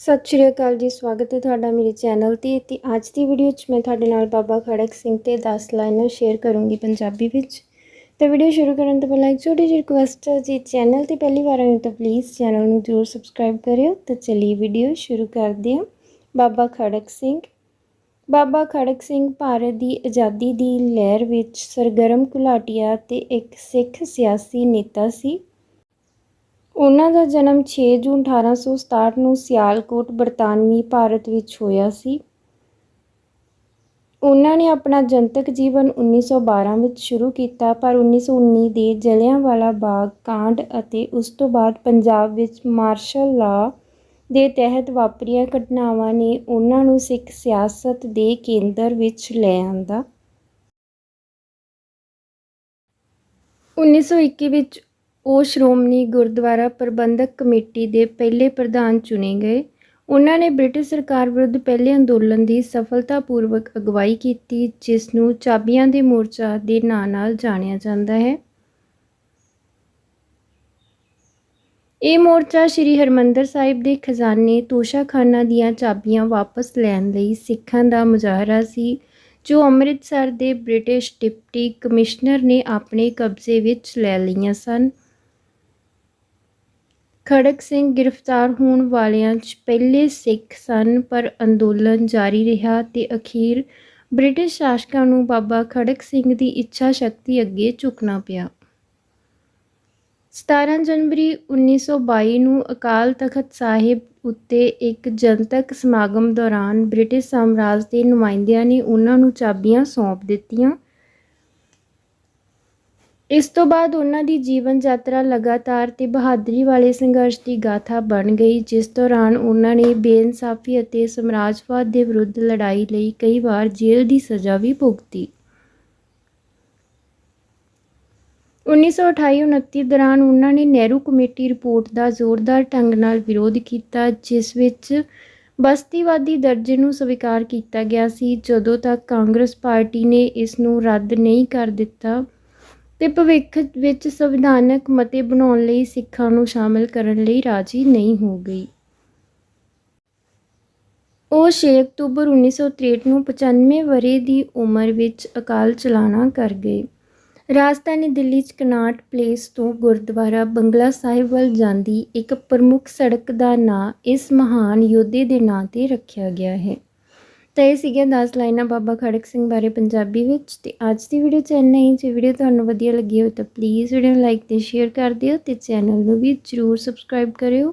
ਸਤਿ ਸ਼੍ਰੀ ਅਕਾਲ ਜੀ, ਸਵਾਗਤ ਹੈ ਤੁਹਾਡਾ ਮੇਰੇ ਚੈਨਲ ਤੇ ਤੇ ਅੱਜ ਦੀ ਵੀਡੀਓ 'ਚ ਮੈਂ ਤੁਹਾਡੇ ਨਾਲ ਬਾਬਾ ਖੜਕ ਸਿੰਘ ਤੇ 10 ਲਾਈਨਾਂ ਸ਼ੇਅਰ ਕਰੂੰਗੀ ਪੰਜਾਬੀ ਵਿੱਚ। ਤਾਂ ਵੀਡੀਓ ਸ਼ੁਰੂ ਕਰਨ ਤੋਂ ਪਹਿਲਾਂ ਇੱਕ ਛੋਟੀ ਜਿਹੀ ਰਿਕੁਐਸਟ ਹੈ, ਜੀ ਚੈਨਲ ਤੇ ਪਹਿਲੀ ਵਾਰ ਆਏ ਤਾਂ ਪਲੀਜ਼ ਚੈਨਲ ਨੂੰ ਜ਼ਰੂਰ ਸਬਸਕ੍ਰਾਈਬ ਕਰਿਓ। ਤਾਂ ਚਲਿਏ ਵੀਡੀਓ ਸ਼ੁਰੂ ਕਰਦੇ ਹਾਂ। ਬਾਬਾ ਖੜਕ ਸਿੰਘ ਬਾਬਾ ਖੜਕ ਸਿੰਘ ਭਾਰਤ ਦੀ ਆਜ਼ਾਦੀ ਦੀ ਲਹਿਰ ਵਿੱਚ ਸਰਗਰਮ ਘੁਲਾਟੀਆ ਤੇ ਇੱਕ ਸਿੱਖ ਸਿਆਸੀ ਨੇਤਾ ਸੀ। ਉਹਨਾਂ ਦਾ ਜਨਮ 6 ਜੂਨ 1867 ਨੂੰ ਸਿਆਲਕੋਟ, ਬਰਤਾਨਵੀ ਭਾਰਤ ਵਿੱਚ ਹੋਇਆ ਸੀ। ਉਹਨਾਂ ਨੇ ਆਪਣਾ ਜਨਤਕ ਜੀਵਨ 1912 ਵਿੱਚ ਸ਼ੁਰੂ ਕੀਤਾ, ਪਰ 1919 ਦੇ ਜਲਿਆਂਵਾਲਾ ਬਾਗ, ਕਾਂਡ ਅਤੇ ਉਸ ਤੋਂ ਬਾਅਦ ਪੰਜਾਬ ਵਿੱਚ ਮਾਰਸ਼ਲ ਲਾ ਦੇ ਤਹਿਤ ਵਾਪਰੀਆਂ ਘਟਨਾਵਾਂ ਨੇ ਉਹਨਾਂ ਨੂੰ ਸਿੱਖ ਸਿਆਸਤ ਦੇ ਕੇਂਦਰ ਵਿੱਚ ਲੈ ਆਂਦਾ। 1921 ਵਿੱਚ ਉਹ ਸ਼੍ਰੋਮਣੀ ਗੁਰਦੁਆਰਾ ਪ੍ਰਬੰਧਕ ਕਮੇਟੀ ਦੇ ਪਹਿਲੇ ਪ੍ਰਧਾਨ ਚੁਣੇ ਗਏ। ਉਹਨਾਂ ਨੇ ਬ੍ਰਿਟਿਸ਼ ਸਰਕਾਰ ਵਿਰੁੱਧ ਪਹਿਲੇ ਅੰਦੋਲਨ ਦੀ ਸਫਲਤਾਪੂਰਵਕ ਅਗਵਾਈ ਕੀਤੀ, ਜਿਸ ਨੂੰ ਚਾਬੀਆਂ ਦੇ ਮੋਰਚਾ ਦੇ ਨਾਂ ਨਾਲ ਜਾਣਿਆ ਜਾਂਦਾ ਹੈ। ਇਹ ਮੋਰਚਾ ਸ੍ਰੀ ਹਰਮੰਦਰ ਸਾਹਿਬ ਦੇ ਖਜ਼ਾਨੇ, ਤੋਸ਼ਾਖਾਨਾ ਦੀਆਂ ਚਾਬੀਆਂ ਵਾਪਸ ਲੈਣ ਲਈ ਸਿੱਖਾਂ ਦਾ ਮੁਜ਼ਾਹਰਾ ਸੀ, ਜੋ ਅੰਮ੍ਰਿਤਸਰ ਦੇ ਬ੍ਰਿਟਿਸ਼ ਡਿਪਟੀ ਕਮਿਸ਼ਨਰ ਨੇ ਆਪਣੇ ਕਬਜ਼ੇ ਵਿੱਚ ਲੈ ਲਈਆਂ ਸਨ। ਖੜਕ ਸਿੰਘ ਗ੍ਰਿਫਤਾਰ ਹੋਣ ਵਾਲਿਆਂ 'ਚ ਪਹਿਲੇ ਸਿੱਖ ਸਨ, ਪਰ ਅੰਦੋਲਨ ਜਾਰੀ ਰਿਹਾ ਤੇ ਅਖੀਰ ਬ੍ਰਿਟਿਸ਼ ਸ਼ਾਸਕਾਂ ਨੂੰ ਬਾਬਾ ਖੜਕ ਸਿੰਘ ਦੀ ਇੱਛਾ ਸ਼ਕਤੀ ਅੱਗੇ ਝੁਕਣਾ ਪਿਆ। 17 ਜਨਵਰੀ 1922 ਨੂੰ ਅਕਾਲ ਤਖਤ ਸਾਹਿਬ ਉੱਤੇ ਇੱਕ ਜਨਤਕ ਸਮਾਗਮ ਦੌਰਾਨ ਬ੍ਰਿਟਿਸ਼ ਸਾਮਰਾਜ ਦੇ ਨੁਮਾਇੰਦਿਆਂ ਨੇ ਉਹਨਾਂ ਨੂੰ ਚਾਬੀਆਂ ਸੌਂਪ ਦਿੱਤੀਆਂ। ਇਸ ਤੋਂ ਬਾਅਦ ਉਹਨਾਂ ਦੀ ਜੀਵਨ ਯਾਤਰਾ ਲਗਾਤਾਰ ਤੇ ਬਹਾਦਰੀ ਵਾਲੇ ਸੰਘਰਸ਼ ਦੀ ਗਾਥਾ ਬਣ ਗਈ, ਜਿਸ ਦੌਰਾਨ ਉਹਨਾਂ ਨੇ ਬੇਇਨਸਾਫੀ ਅਤੇ ਸਮਰਾਜਵਾਦ ਦੇ ਵਿਰੁੱਧ ਲੜਾਈ ਲਈ ਕਈ ਵਾਰ ਜੇਲ੍ਹ ਦੀ ਸਜ਼ਾ ਵੀ ਭੁਗਤੀ। 1928-29 ਦੌਰਾਨ ਉਹਨਾਂ ਨੇ ਨਹਿਰੂ ਕਮੇਟੀ ਰਿਪੋਰਟ ਦਾ ਜ਼ੋਰਦਾਰ ਢੰਗ ਨਾਲ ਵਿਰੋਧ ਕੀਤਾ, ਜਿਸ ਵਿੱਚ ਬਸਤੀਵਾਦੀ ਦਰਜੇ ਨੂੰ ਸਵੀਕਾਰ ਕੀਤਾ ਗਿਆ ਸੀ। ਜਦੋਂ ਤੱਕ ਕਾਂਗਰਸ ਪਾਰਟੀ ਨੇ ਇਸ ਨੂੰ ਰੱਦ ਨਹੀਂ ਕਰ ਦਿੱਤਾ ਤੇ ਭਵਿੱਖ ਵਿੱਚ ਸੰਵਿਧਾਨਕ ਮਤੇ ਬਣਾਉਣ ਲਈ ਸਿੱਖਾਂ ਨੂੰ ਸ਼ਾਮਲ ਕਰਨ ਲਈ ਰਾਜੀ ਨਹੀਂ ਹੋ ਗਈ। ਉਹ 6 ਅਕਤੂਬਰ 1963 ਨੂੰ 95 ਵਰ੍ਹੇ ਦੀ ਉਮਰ ਵਿੱਚ ਅਕਾਲ ਚਲਾਣਾ ਕਰ ਗਏ। ਰਾਜਧਾਨੀ ਦਿੱਲੀ 'ਚ ਕਨਾਟ ਪਲੇਸ ਤੋਂ ਗੁਰਦੁਆਰਾ ਬੰਗਲਾ ਸਾਹਿਬ ਵੱਲ ਜਾਂਦੀ ਇੱਕ ਪ੍ਰਮੁੱਖ ਸੜਕ ਦਾ ਨਾਂ ਇਸ ਮਹਾਨ ਯੋਧੇ ਦੇ ਨਾਂ ਤੇ ਰੱਖਿਆ ਗਿਆ ਹੈ। ਤਾਂ ਇਹ ਸੀਗੀਆਂ 10 ਲਾਈਨਾਂ ਬਾਬਾ ਖੜਕ ਸਿੰਘ ਬਾਰੇ ਪੰਜਾਬੀ ਵਿੱਚ ਤੇ ਅੱਜ ਦੀ ਵੀਡੀਓ 'ਚ ਇੰਨਾ ਹੀ। ਜੇ ਵੀਡੀਓ ਤੁਹਾਨੂੰ ਵਧੀਆ ਲੱਗੀ ਹੋਵੇ ਤਾਂ ਪਲੀਜ਼ ਵੀਡੀਓ ਨੂੰ ਲਾਈਕ ਤੇ ਸ਼ੇਅਰ ਕਰ ਦਿਓ ਤੇ ਚੈਨਲ ਨੂੰ ਵੀ ਜਰੂਰ ਸਬਸਕ੍ਰਾਈਬ ਕਰਿਓ।